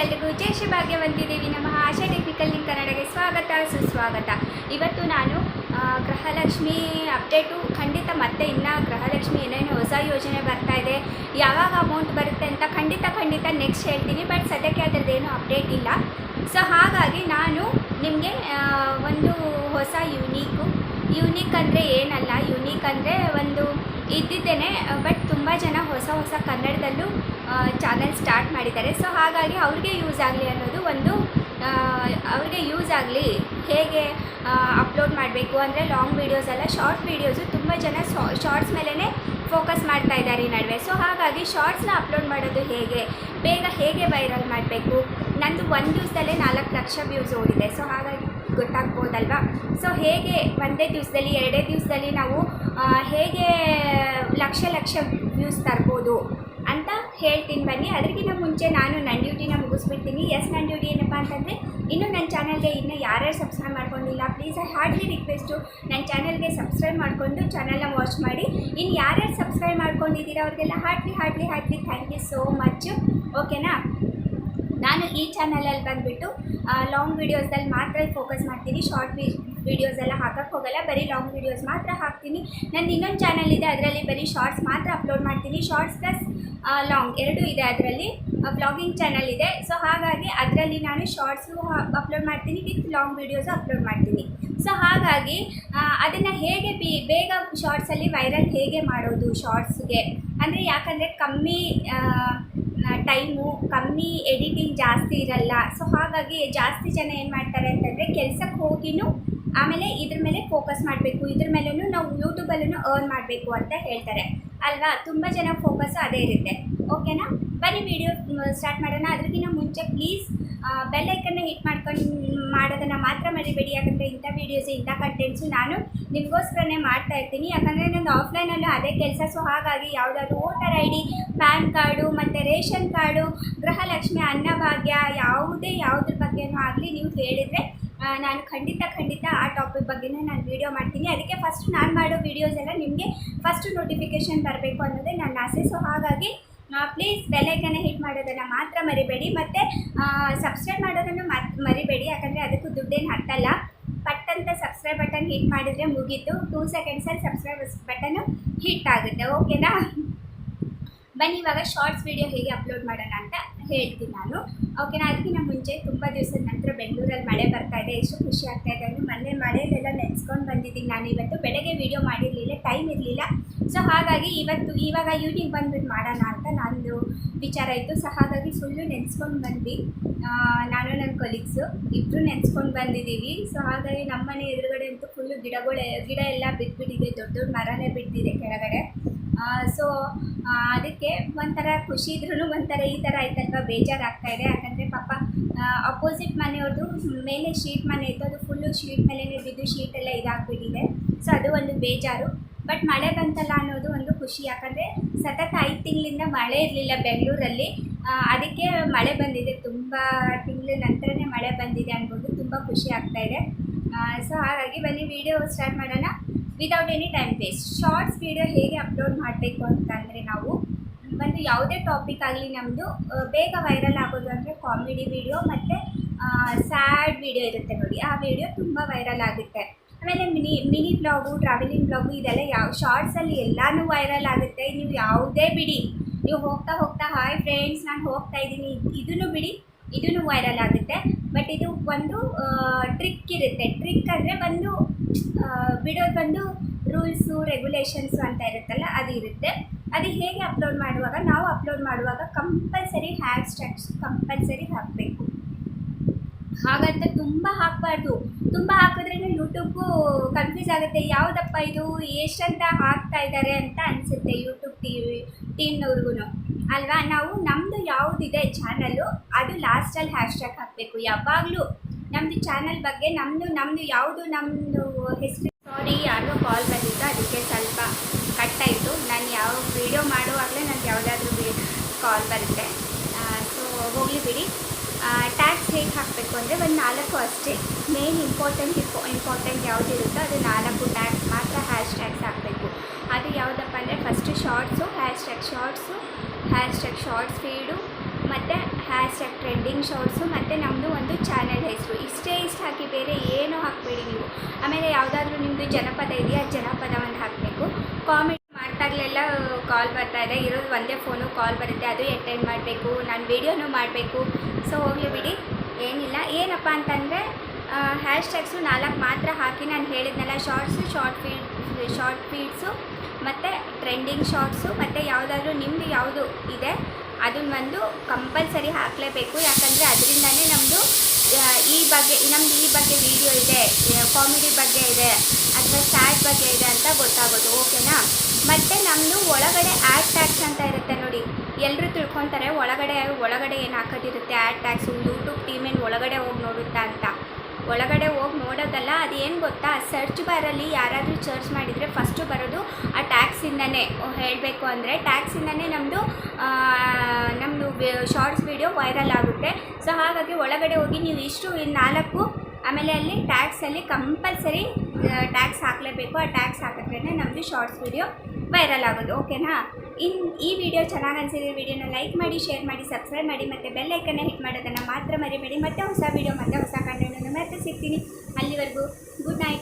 ನಿಮ್ಗೆಲ್ರಿಗೂ ಜಯ ಶ್ರೀ ಭಾಗ್ಯವಂತಿದೇವಿ ನಮ್ಮ ಆಶಾ ಟೆಕ್ನಿಕಲ್ ನಿಮ್ಮ ಸ್ವಾಗತ, ಸುಸ್ವಾಗತ. ಇವತ್ತು ನಾನು ಗೃಹಲಕ್ಷ್ಮಿ ಅಪ್ಡೇಟು ಖಂಡಿತ ಮತ್ತೆ ಇನ್ನು ಗೃಹಲಕ್ಷ್ಮಿ ಏನೇನು ಹೊಸ ಯೋಜನೆ ಬರ್ತಾ ಇದೆ, ಯಾವಾಗ ಅಮೌಂಟ್ ಬರುತ್ತೆ ಅಂತ ಖಂಡಿತ ಖಂಡಿತ ನೆಕ್ಸ್ಟ್ ಹೇಳ್ತೀನಿ. ಬಟ್ ಸದ್ಯಕ್ಕೆ ಅದರದ್ದೇನು ಅಪ್ಡೇಟ್ ಇಲ್ಲ. ಸೊ ಹಾಗಾಗಿ ನಾನು ನಿಮಗೆ ಒಂದು ಹೊಸ ಯುನೀಕು ಯುನೀಕ್ ಅಂದರೆ ಏನಲ್ಲ ಯುನೀಕ್ ಅಂದರೆ ಒಂದು ಇದ್ದಿದ್ದೇನೆ ಬಟ್ ತುಂಬ ಜನ ಹೊಸ ಹೊಸ ಕನ್ನಡದಲ್ಲೂ ಚಾನಲ್ ಸ್ಟಾರ್ಟ್ ಮಾಡಿದ್ದಾರೆ. ಸೊ ಹಾಗಾಗಿ ಅವ್ರಿಗೆ ಯೂಸ್ ಆಗಲಿ ಅನ್ನೋದು ಒಂದು ಅವ್ರಿಗೆ ಯೂಸ್ ಆಗಲಿ, ಹೇಗೆ ಅಪ್ಲೋಡ್ ಮಾಡಬೇಕು ಅಂದರೆ ಲಾಂಗ್ ವೀಡಿಯೋಸ್ ಅಲ್ಲ ಶಾರ್ಟ್ ವೀಡಿಯೋಸು ತುಂಬ ಜನ ಶಾರ್ಟ್ಸ್ ಮೇಲೇ ಫೋಕಸ್ ಮಾಡ್ತಾ ಇದ್ದಾರೆ ಈ ನಡುವೆ. ಸೊ ಹಾಗಾಗಿ ಶಾರ್ಟ್ಸ್ನ ಅಪ್ಲೋಡ್ ಮಾಡೋದು ಹೇಗೆ, ಬೇಗ ಹೇಗೆ ವೈರಲ್ ಮಾಡಬೇಕು? ನಂದು ಒಂದು ದಿವಸದಲ್ಲೇ ನಾಲ್ಕು ಲಕ್ಷ ವ್ಯೂಸ್ ಓಡಿದೆ. ಸೊ ಹಾಗಾಗಿ ಗೊತ್ತಾಗ್ಬೋದಲ್ವಾ? ಸೊ ಹೇಗೆ ಒಂದೇ ದಿವಸದಲ್ಲಿ, ಎರಡೇ ದಿವಸದಲ್ಲಿ ನಾವು ಹೇಗೆ ಲಕ್ಷ ಲಕ್ಷ ವ್ಯೂಸ್ ತರ್ಬೋದು ಅಂತ ಹೇಳ್ತೀನಿ ಬನ್ನಿ. ಅದಕ್ಕಿಂತ ಮುಂಚೆ ನಾನು ನನ್ನ ಡ್ಯೂಟಿನ ಮುಗಿಸ್ಬಿಡ್ತೀನಿ. ಎಸ್ ನನ್ನ ಡ್ಯೂಟಿ ಏನಪ್ಪ ಅಂತಂದರೆ, ಇನ್ನೂ ನನ್ನ ಚಾನಲ್ಗೆ ಇನ್ನೂ ಯಾರ್ಯಾರು ಸಬ್ಸ್ಕ್ರೈಬ್ ಮಾಡ್ಕೊಂಡಿಲ್ಲ ಪ್ಲೀಸ್ ಐ ಹಾರ್ಡ್ಲಿ ರಿಕ್ವೆಸ್ಟು ನನ್ನ ಚಾನಲ್ಗೆ ಸಬ್ಸ್ಕ್ರೈಬ್ ಮಾಡಿಕೊಂಡು ಚಾನಲ್ನ ವಾಚ್ ಮಾಡಿ. ಇನ್ನು ಯಾರ್ಯಾರು ಸಬ್ಸ್ಕ್ರೈಬ್ ಮಾಡ್ಕೊಂಡಿದ್ದೀರಾ ಅವ್ರಿಗೆಲ್ಲ heartly heartly heartly thank you so much ಓಕೆನಾ ನಾನು ಈ ಚಾನಲಲ್ಲಿ ಬಂದುಬಿಟ್ಟು ಲಾಂಗ್ ವೀಡಿಯೋಸಲ್ಲಿ ಮಾತ್ರ ಫೋಕಸ್ ಮಾಡ್ತೀನಿ. ಶಾರ್ಟ್ ವಿ ವೀಡಿಯೋಸ್ ಎಲ್ಲ ಹಾಕಕ್ಕೆ ಹೋಗಲ್ಲ. ಬರೀ ಲಾಂಗ್ ವೀಡಿಯೋಸ್ ಮಾತ್ರ ಹಾಕ್ತೀನಿ. ನಂದು ಇನ್ನೊಂದು ಚಾನಲ್ ಇದೆ. ಅದರಲ್ಲಿ ಬರೀ ಶಾರ್ಟ್ಸ್ ಮಾತ್ರ ಅಪ್ಲೋಡ್ ಮಾಡ್ತೀನಿ. ಶಾರ್ಟ್ಸ್ ಪ್ಲಸ್ ಲಾಂಗ್ ಎರಡೂ ಇದೆ ಅದರಲ್ಲಿ. ಬ್ಲಾಗಿಂಗ್ ಚಾನಲ್ ಇದೆ. ಸೊ ಹಾಗಾಗಿ ಅದರಲ್ಲಿ ನಾನು ಶಾರ್ಟ್ಸು ಅಪ್ಲೋಡ್ ಮಾಡ್ತೀನಿ. ವಿತ್ ಲಾಂಗ್ ವೀಡಿಯೋಸು ಅಪ್ಲೋಡ್ ಮಾಡ್ತೀನಿ. ಸೊ ಹಾಗಾಗಿ ಅದನ್ನು ಹೇಗೆ ಬಿ, ಬೇಗ ಶಾರ್ಟ್ಸಲ್ಲಿ ವೈರಲ್ ಹೇಗೆ ಮಾಡೋದು ಶಾರ್ಟ್ಸ್ಗೆ ಅಂದರೆ ಯಾಕಂದರೆ ಕಮ್ಮಿ ಟೈಮು ಕಮ್ಮಿ ಎಡಿಟಿಂಗ್ ಜಾಸ್ತಿ ಇರಲ್ಲ. ಸೊ ಹಾಗಾಗಿ ಜಾಸ್ತಿ ಜನ ಏನು ಮಾಡ್ತಾರೆ ಅಂತಂದರೆ ಕೆಲ್ಸಕ್ಕೆ ಹೋಗಿನೂ ಆಮೇಲೆ ಇದ್ರ ಮೇಲೆ ಫೋಕಸ್ ಮಾಡಬೇಕು. ಇದ್ರ ಮೇಲೂ ನಾವು ಯೂಟ್ಯೂಬಲ್ಲೂ ಅರ್ನ್ ಮಾಡಬೇಕು ಅಂತ ಹೇಳ್ತಾರೆ. ಅಲ್ವಾ? ತುಂಬ ಜನ ಫೋಕಸ್ ಅದೇ ಇರುತ್ತೆ. ಓಕೆನಾ? ಬನ್ನಿ ವಿಡಿಯೋ ಸ್ಟಾರ್ಟ್ ಮಾಡೋಣ. ಅದಕ್ಕಿಂತ ಮುಂಚೆ ಪ್ಲೀಸ್ ಬೆಲ್ ಐಕನ್ನ ಹಿಟ್ ಮಾಡ್ಕೊಂಡು ಮಾಡೋದನ್ನು ಮಾತ್ರ ಮರಿಬೇಡಿ. ಯಾಕಂದರೆ ಇಂಥ ವೀಡಿಯೋಸ್ ಇಂಥ ಕಂಟೆಂಟ್ಸು ನಾನು ನಿಮಗೋಸ್ಕರನೇ ಮಾಡ್ತಾ ಇರ್ತೀನಿ. ಯಾಕಂದರೆ ನಂದು ಆಫ್ಲೈನಲ್ಲೂ ಅದೇ ಕೆಲಸ. ಸೊ ಹಾಗಾಗಿ ಯಾವುದಾದ್ರು voter I D pan card, ಮತ್ತು ರೇಷನ್ ಕಾರ್ಡು, ಗೃಹಲಕ್ಷ್ಮಿ, ಅನ್ನಭಾಗ್ಯ, ಯಾವುದೇ ಯಾವುದ್ರ ಬಗ್ಗೆನೂ ಆಗಲಿ ನೀವು ಕೇಳಿದರೆ ನಾನು ಖಂಡಿತ ಖಂಡಿತ ಆ ಟಾಪಿಕ್ ಬಗ್ಗೆನೇ ನಾನು ವೀಡಿಯೋ ಮಾಡ್ತೀನಿ. ಅದಕ್ಕೆ ಫಸ್ಟ್ ನಾನು ಮಾಡೋ ವೀಡಿಯೋಸ್ ಎಲ್ಲ ನಿಮಗೆ ಫಸ್ಟ್ ನೋಟಿಫಿಕೇಷನ್ ಬರಬೇಕು ಅನ್ನೋದೇ ನನ್ನ ಆಸೆ. ಸೊ ಹಾಗಾಗಿ ಪ್ಲೀಸ್ ಬೆಲೈಕನ್ನು ಹಿಟ್ ಮಾಡೋದನ್ನು ಮಾತ್ರ ಮರಿಬೇಡಿ. ಮತ್ತು ಸಬ್ಸ್ಕ್ರೈಬ್ ಮಾಡೋದನ್ನು ಮರಿಬೇಡಿ. ಯಾಕಂದರೆ ಅದಕ್ಕೂ ದುಡ್ಡೇನು ಹತ್ತಲ್ಲ. ಪಟ್ ಅಂತ ಸಬ್ಸ್ಕ್ರೈಬ್ ಬಟನ್ ಹಿಟ್ ಮಾಡಿದರೆ ಮುಗೀತು. ಟೂ ಸೆಕೆಂಡ್ಸಲ್ಲಿ ಸಬ್ಸ್ಕ್ರೈಬ್ ಬಟನ್ನು ಹಿಟ್ ಆಗುತ್ತೆ. ಓಕೆನಾ ಬನ್ನಿ, ಇವಾಗ ಶಾರ್ಟ್ಸ್ ವಿಡಿಯೋ ಹೇಗೆ ಅಪ್ಲೋಡ್ ಮಾಡೋಣ ಅಂತ ಹೇಳ್ತೀನಿ ನಾನು. ಓಕೆನಾ ಅದಕ್ಕಿಂತ ಮುಂಚೆ ತುಂಬ ದಿವಸದ ನಂತರ ಬೆಂಗಳೂರಲ್ಲಿ ಮಳೆ ಬರ್ತಾ ಇದೆ. ಎಷ್ಟು ಖುಷಿ ಆಗ್ತಾ ಇದೆ ಅಂದರೆ ಮೊನ್ನೆ ಮಳೆಯಲ್ಲೆಲ್ಲ ನೆನೆಸ್ಕೊಂಡು ಬಂದಿದ್ದೀನಿ ನಾನು. ಇವತ್ತು ಬೆಳಗ್ಗೆ ವೀಡಿಯೋ ಮಾಡಿರಲಿಲ್ಲ ಟೈಮ್ ಇರಲಿಲ್ಲ. ಸೊ ಹಾಗಾಗಿ ಇವತ್ತು ಇವಾಗ ಯೂಟ್ಯೂಬ್ ಬಂದ್ಬಿಟ್ಟು ಮಾಡೋಣ ಅಂತ ನಂದು ವಿಚಾರ ಇತ್ತು. ಸೊ ಹಾಗಾಗಿ ಫುಲ್ಲು ನೆನೆಸ್ಕೊಂಡು ಬಂದ್ವಿ. ನಾನು ನನ್ನ ಕೊಲೀಗ್ಸು ಇಬ್ಬರು ನೆನೆಸ್ಕೊಂಡು ಬಂದಿದ್ದೀವಿ. ಸೊ ಹಾಗಾಗಿ ನಮ್ಮ ಮನೆ ಎದುರುಗಡೆ ಅಂತೂ ಫುಲ್ಲು ಗಿಡಗಳು, ಗಿಡ ಎಲ್ಲ ಬಿದ್ದುಬಿಟ್ಟಿದೆ ದೊಡ್ಡ ದೊಡ್ಡ ಮರನೇ ಬಿದ್ದಿದೆ ಕೆಳಗಡೆ. ಸೊ ಅದಕ್ಕೆ ಒಂಥರ ಖುಷಿ ಇದ್ರೂ ಒಂಥರ ಈ ಥರ ಆಯ್ತಲ್ವ? ಬೇಜಾರಾಗ್ತಾ ಇದೆ. ಯಾಕಂದರೆ ಪಾಪ ಅಪೋಸಿಟ್ ಮನೆಯವ್ರದ್ದು ಮೇಲೆ ಶೀಟ್ ಮನೆ ಇತ್ತು. ಅದು ಫುಲ್ಲು ಶೀಟ್ ಮೇಲೆ ಬಿದ್ದು ಶೀಟ್ ಎಲ್ಲ ಇದಾಗ್ಬಿಟ್ಟಿದೆ. ಸೊ ಅದು ಒಂದು ಬೇಜಾರು. ಬಟ್ ಮಳೆ ಬಂತಲ್ಲ ಅನ್ನೋದು ಒಂದು ಖುಷಿ. ಯಾಕಂದರೆ ಸತತ ಐದು ತಿಂಗಳಿಂದ ಮಳೆ ಇರಲಿಲ್ಲ ಬೆಂಗಳೂರಲ್ಲಿ. ಅದಕ್ಕೆ ಮಳೆ ಬಂದಿದೆ. ತುಂಬ ತಿಂಗಳ ನಂತರನೇ ಮಳೆ ಬಂದಿದೆ ಅನ್ಬೋದು. ತುಂಬ ಖುಷಿ ಆಗ್ತಾ ಇದೆ. ಸೊ ಹಾಗಾಗಿ ಬನ್ನಿ ವಿಡಿಯೋ ಸ್ಟಾರ್ಟ್ ಮಾಡೋಣ. Without any time waste shorts video ಹೇಗೆ ಅಪ್ಲೋಡ್ ಮಾಡಬೇಕು ಅಂತಂದರೆ ನಾವು ಒಂದು ಯಾವುದೇ ಟಾಪಿಕ್ ಆಗಲಿ ನಮ್ಮದು ಬೇಗ ವೈರಲ್ ಆಗೋದು ಅಂದರೆ ಕಾಮಿಡಿ ವಿಡಿಯೋ ಮತ್ತು ಸ್ಯಾಡ್ ವಿಡಿಯೋ ಇರುತ್ತೆ ನೋಡಿ. ಆ ವಿಡಿಯೋ ತುಂಬ ವೈರಲ್ ಆಗುತ್ತೆ. ಆಮೇಲೆ mini mini vlog, travelling vlog, ಇದೆಲ್ಲ ಯಾವ, ಶಾರ್ಟ್ಸಲ್ಲಿ ಎಲ್ಲನೂ ವೈರಲ್ ಆಗುತ್ತೆ. ನೀವು ಯಾವುದೇ ಬಿಡಿ, ನೀವು ಹೋಗ್ತಾ ಹೋಗ್ತಾ, ಹಾಯ್ ಫ್ರೆಂಡ್ಸ್, ನಾನು ಹೋಗ್ತಾ ಇದ್ದೀನಿ. ಇದನ್ನು ಬಿಡಿ ಇದೂ ವೈರಲ್ ಆಗುತ್ತೆ. ಬಟ್ ಇದು ಒಂದು ಟ್ರಿಕ್ ಇರುತ್ತೆ. ಟ್ರಿಕ್ ಅಂದರೆ ಒಂದು ಬಿಡೋದು ಬಂದು ರೂಲ್ಸು ರೆಗ್ಯುಲೇಷನ್ಸು ಅಂತ ಇರುತ್ತಲ್ಲ, ಅದು ಇರುತ್ತೆ. ಅದು ಹೇಗೆ ಅಪ್ಲೋಡ್ ಮಾಡುವಾಗ, ನಾವು ಅಪ್ಲೋಡ್ ಮಾಡುವಾಗ ಕಂಪಲ್ಸರಿ ಹ್ಯಾಶ್ ಟ್ಯಾಗ್ಸ್ ಕಂಪಲ್ಸರಿ ಹಾಕಬೇಕು. ಹಾಗಂತ ತುಂಬ ಹಾಕಬಾರ್ದು. ತುಂಬ ಹಾಕಿದ್ರೆ ಯೂಟ್ಯೂಬ್ಗೂ ಕನ್ಫ್ಯೂಸ್ ಆಗುತ್ತೆ. ಯಾವುದಪ್ಪ ಇದು? ಎಷ್ಟಂತ ಹಾಕ್ತಾ ಇದ್ದಾರೆ ಅಂತ ಅನಿಸುತ್ತೆ ಯೂಟ್ಯೂಬ್ ಟಿ ವಿ ಟೀಮ್ನವ್ರಿಗೂ ಅಲ್ವಾ? ನಾವು ನಮ್ಮದು ಯಾವುದಿದೆ ಚಾನಲ್ಲು ಅದು ಲಾಸ್ಟಲ್ಲಿ ಹ್ಯಾಶ್ ಟ್ಯಾಗ್ ಹಾಕಬೇಕು. ಯಾವಾಗಲೂ ನಮ್ಮದು ಚಾನಲ್ ಬಗ್ಗೆ ನಮ್ಮದು ನಮ್ಮದು ಯಾವುದು ನಮ್ಮದು ಹೆಸರು ಸಾರಿ ಯಾರಿಗೂ ಕಾಲ್ ಬಂದಿತ್ತು ಅದಕ್ಕೆ ಸ್ವಲ್ಪ ಕಟ್ ಆಯಿತು ನಾನು ಯಾವ ವೀಡಿಯೋ ಮಾಡುವಾಗಲೇ ನನಗೆ ಯಾವುದಾದ್ರೂ ಕಾಲ್ ಬರುತ್ತೆ. ಸೊ ಹೋಗಲಿ ಬಿಡಿ. ಹೇಗೆ ಹಾಕಬೇಕು ಅಂದರೆ ಒಂದು ನಾಲ್ಕು ಅಷ್ಟೇ ಮೇನ್ ಇಂಪಾರ್ಟೆಂಟ್ ಇಂಪಾರ್ಟೆಂಟ್ ಯಾವುದಿರುತ್ತೋ ಅದು ನಾಲ್ಕು ಟ್ಯಾಕ್ಸ್ ಮಾತ್ರ ಹ್ಯಾಶ್ ಟ್ಯಾಗ್ಸ್ ಹಾಕಬೇಕು. ಅದು ಯಾವುದಪ್ಪ ಅಂದರೆ first shorts hashtag shorts hashtag shorts feed ಮತ್ತು hashtag trend trending shorts ಮತ್ತು ನಮ್ಮದು ಒಂದು ಚಾನೆಲ್ ಹೆಸರು. ಇಷ್ಟೇ ಇಷ್ಟು ಹಾಕಿ ಬೇರೆ ಏನು ಹಾಕಬೇಡಿ ನೀವು. ಆಮೇಲೆ ಯಾವುದಾದ್ರೂ ನಿಮ್ಮದು ಜನಪದ ಇದೆಯಾ ಜನಪದ ಒಂದು ಹಾಕಬೇಕು. ಕಾಮಿಡಿ ಮಾಡ್ತಾಗಲೆಲ್ಲ ಕಾಲ್ ಬರ್ತಾ ಇದೆ. ಇರೋದು ಒಂದೇ ಫೋನು ಕಾಲ್ ಬರುತ್ತೆ. ಅದು ಅಟೆಂಡ್ ಮಾಡಬೇಕು. ನಾನು ವೀಡಿಯೋನೂ ಮಾಡಬೇಕು. ಸೊ ಹೋಗಲಿ ಬಿಡಿ. ಏನಿಲ್ಲ. ಏನಪ್ಪ ಅಂತಂದರೆ ಹ್ಯಾಶ್ ಟ್ಯಾಗ್ಸು ನಾಲ್ಕು ಮಾತ್ರ ಹಾಕಿ ನಾನು ಹೇಳಿದ್ನಲ್ಲ shorts short feed short feeds ಮತ್ತು ಟ್ರೆಂಡಿಂಗ್ ಶಾರ್ಟ್ಸು ಮತ್ತು ಯಾವುದಾದ್ರೂ ನಿಮ್ಮದು ಯಾವುದು ಇದೆ ಅದನ್ನ ಬಂದು ಕಂಪಲ್ಸರಿ ಹಾಕಲೇಬೇಕು. ಯಾಕಂದರೆ ಅದರಿಂದನೇ ನಮ್ಮದು ಈ ಬಗ್ಗೆ, ನಮ್ದು ಈ ಬಗ್ಗೆ ವಿಡಿಯೋ ಇದೆ ಕಾಮಿಡಿ ಬಗ್ಗೆ ಇದೆ, ಅಥವಾ ಸ್ಯಾಡ್ ಬಗ್ಗೆ ಇದೆ ಅಂತ ಗೊತ್ತಾಗೋದು. ಓಕೆನಾ? ಮತ್ತು ನಮ್ಮದು ಒಳಗಡೆ ಆ್ಯಡ್ ಟ್ಯಾಕ್ಸ್ ಅಂತ ಇರುತ್ತೆ ನೋಡಿ. ಎಲ್ಲರೂ ತಿಳ್ಕೊತಾರೆ, ಒಳಗಡೆ ಒಳಗಡೆ ಏನು ಹಾಕೋದಿರುತ್ತೆ ಆ್ಯಡ್ ಟ್ಯಾಕ್ಸು ಒಳಗಡೆ ಹೋಗಿ ನೋಡುತ್ತಾ ಅಂತ. ಒಳಗಡೆ ಹೋಗಿ ನೋಡೋದಲ್ಲ, ಅದೇನು ಗೊತ್ತಾ? ಸರ್ಚ್ ಬಾರಲ್ಲಿ ಯಾರಾದರೂ ಸರ್ಚ್ ಮಾಡಿದರೆ ಫಸ್ಟು ಬರೋದು ಆ ಟ್ಯಾಕ್ಸಿಂದನೇ ಹೇಳಬೇಕು ಅಂದರೆ ಟ್ಯಾಕ್ಸಿಂದನೇ ನಮ್ಮದು ನಮ್ಮದು ಶಾರ್ಟ್ಸ್ ವೀಡಿಯೋ ವೈರಲ್ ಆಗುತ್ತೆ. ಸೊ ಹಾಗಾಗಿ ಒಳಗಡೆ ಹೋಗಿ ನೀವು ಇಷ್ಟು ನಾಲ್ಕು, ಆಮೇಲೆ ಅಲ್ಲಿ ಟ್ಯಾಕ್ಸಲ್ಲಿ ಕಂಪಲ್ಸರಿ ಟ್ಯಾಕ್ಸ್ ಹಾಕಲೇಬೇಕು. ಆ ಟ್ಯಾಕ್ಸ್ ಹಾಕಿದ್ರೇ ನಮ್ಮದು ಶಾರ್ಟ್ಸ್ ವೀಡಿಯೋ ವೈರಲ್ ಆಗೋದು ಓಕೆನಾ ಇನ್ನು ಈ ವಿಡಿಯೋ ಚೆನ್ನಾಗಿ ಅನಿಸಿದ್ರೆ ವಿಡಿಯೋನ ಲೈಕ್ ಮಾಡಿ ಶೇರ್ ಮಾಡಿ ಸಬ್ಸ್ಕ್ರೈಬ್ ಮಾಡಿ ಮತ್ತು ಬೆಲ್ ಐಕನ್ನ ಹಿಟ್ ಮಾಡೋದನ್ನು ಮಾತ್ರ ಮರಿಬೇಡಿ. ಮತ್ತೆ ಹೊಸ ವಿಡಿಯೋ ಮತ್ತೆ ಹೊಸ ಕಂಟೆಂಟನ್ನು ಮತ್ತೆ ಸಿಗ್ತೀನಿ. ಅಲ್ಲಿವರೆಗೂ ಗುಡ್ ನೈಟ್